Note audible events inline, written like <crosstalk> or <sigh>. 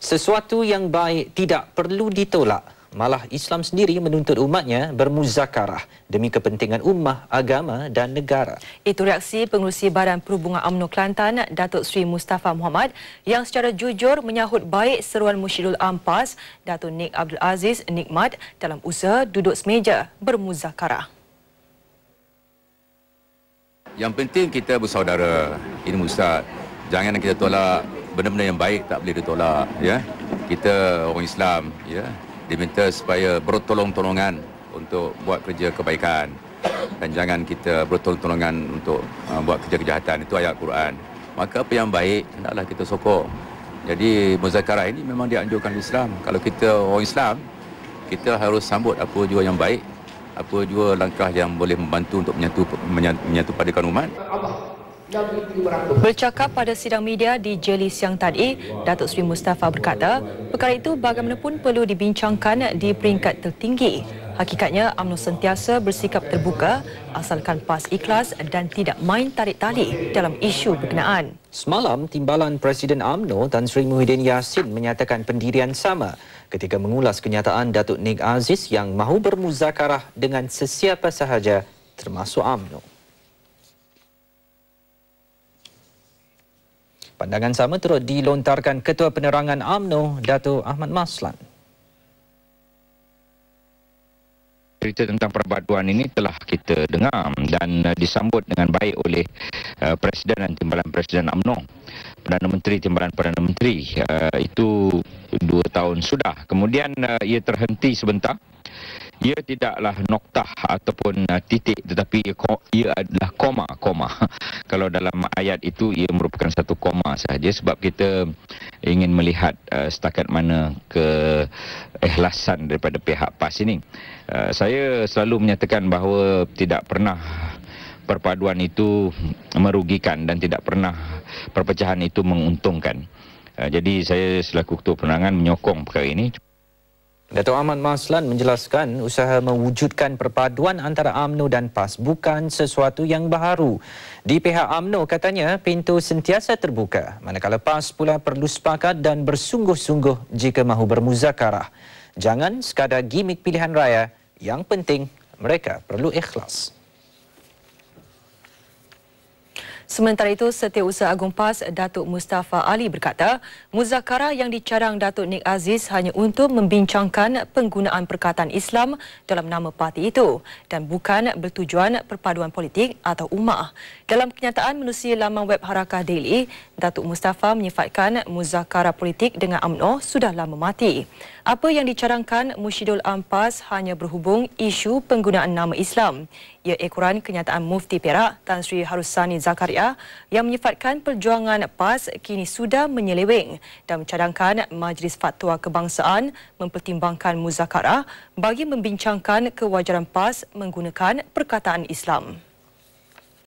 Sesuatu yang baik tidak perlu ditolak. Malah Islam sendiri menuntut umatnya bermuzakarah demi kepentingan ummah, agama dan negara. Itu reaksi pengurusi Badan Perhubungan UMNO Kelantan, Datuk Seri Mustafa Muhammad yang secara jujur menyahut baik seruan Musyidul Ampas, Datuk Nik Abdul Aziz Nikmat dalam usaha duduk semeja bermuzakarah. Yang penting kita bersaudara. Ini Ustaz. Jangan kita tolak benda-benda yang baik tak boleh ditolak ya. Kita orang Islam ya diminta supaya bertolong-tolongan untuk buat kerja kebaikan. Dan jangan kita bertolong-tolongan untuk uh, buat kerja kejahatan. Itu ayat Quran. Maka apa yang baik hendaklah kita sokong. Jadi muzakarah ini memang dianjurkan Islam. Kalau kita orang Islam kita harus sambut apa juga yang baik apa juga langkah yang boleh membantu untuk menyatu menyatu padakan umat Bercakap pada sidang media di Jeli siang tadi, Datuk Seri Mustafa berkata, perkara itu bagaimanapun perlu dibincangkan di peringkat tertinggi. Hakikatnya, UMNO sentiasa bersikap terbuka asalkan PAS ikhlas dan tidak main tarik tali dalam isu berkenaan. Semalam, Timbalan Presiden UMNO Tan Sri Muhyiddin Yassin menyatakan pendirian sama ketika mengulas kenyataan Datuk Nik Aziz yang mahu bermuzakarah dengan sesiapa sahaja termasuk UMNO. Pandangan sama turut dilontarkan Ketua Penerangan AMNO, Dato' Ahmad Maslan. Cerita tentang perpaduan ini telah kita dengar dan uh, disambut dengan baik oleh uh, Presiden dan Timbalan Presiden AMNO. Perdana Menteri, Timbalan Perdana Menteri. Uh, itu dua tahun sudah. Kemudian ia terhenti sebentar ia tidaklah noktah ataupun titik tetapi ia, adalah koma koma <laughs> kalau dalam ayat itu ia merupakan satu koma sahaja sebab kita ingin melihat uh, setakat mana keikhlasan daripada pihak PAS ini. Uh, saya selalu menyatakan bahawa tidak pernah perpaduan itu merugikan dan tidak pernah perpecahan itu menguntungkan. Uh, jadi saya selaku ketua penerangan menyokong perkara ini Dato' Ahmad Maslan menjelaskan usaha mewujudkan perpaduan antara AMNO dan PAS bukan sesuatu yang baharu. Di pihak AMNO katanya pintu sentiasa terbuka manakala PAS pula perlu sepakat dan bersungguh-sungguh jika mahu bermuzakarah. Jangan sekadar gimik pilihan raya, yang penting mereka perlu ikhlas. Sementara itu, Setiausaha Agung PAS Datuk Mustafa Ali berkata, muzakarah yang dicarang Datuk Nik Aziz hanya untuk membincangkan penggunaan perkataan Islam dalam nama parti itu dan bukan bertujuan perpaduan politik atau ummah. Dalam kenyataan menerusi laman web Harakah Daily, Datuk Mustafa menyifatkan muzakarah politik dengan UMNO sudah lama mati. Apa yang dicarangkan Mushidul Ampas hanya berhubung isu penggunaan nama Islam ia ekoran kenyataan Mufti Perak Tan Sri Harusani Zakaria yang menyifatkan perjuangan PAS kini sudah menyeleweng dan mencadangkan Majlis Fatwa Kebangsaan mempertimbangkan muzakarah bagi membincangkan kewajaran PAS menggunakan perkataan Islam.